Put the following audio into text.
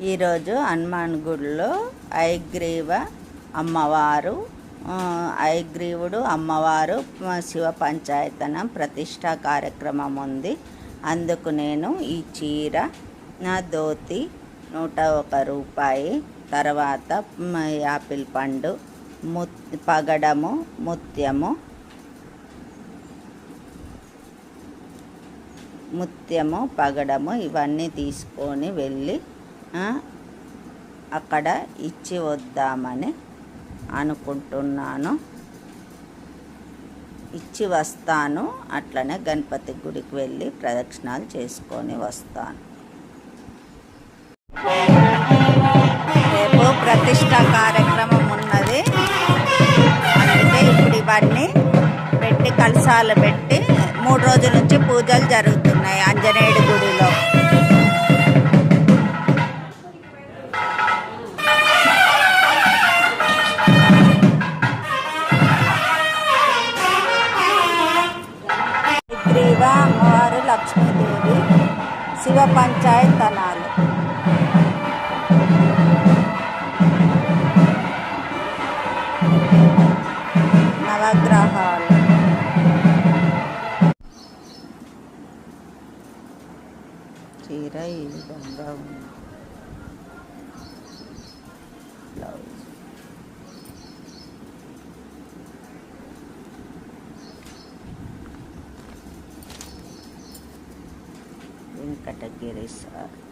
ఈరోజు హనుమాన్ గుడిలో ఐగ్రీవ అమ్మవారు ఐగ్రీవుడు అమ్మవారు శివ పంచాయతనం ప్రతిష్టా కార్యక్రమం ఉంది. అందుకు నేను ఈ చీర నా ధోతి నూట ఒక రూపాయి తర్వాత యాపిల్ పండు ముత్ పగడము ముత్యము ముత్యము పగడము ఇవన్నీ తీసుకొని వెళ్ళి అక్కడ ఇచ్చి వద్దామని అనుకుంటున్నాను. ఇచ్చి వస్తాను. అట్లనే గణపతి గుడికి వెళ్ళి ప్రదక్షిణాలు చేసుకొని వస్తాను. రేపు ప్రతిష్ట కార్యక్రమం ఉన్నది. అందుకే ఇప్పుడు ఇవన్నీ పెట్టి కలసాలు పెట్టి మూడు రోజుల నుంచి పూజలు జరుగుతున్నాయి. ఆంజనేయుడి గ్రీవ అమ్మవారు లక్ష్మీదేవి శివ పంచాయతనాలు. నవగ్రహాలు. చీర ఈ విధంగా ఉంది yung katagiri sa uh,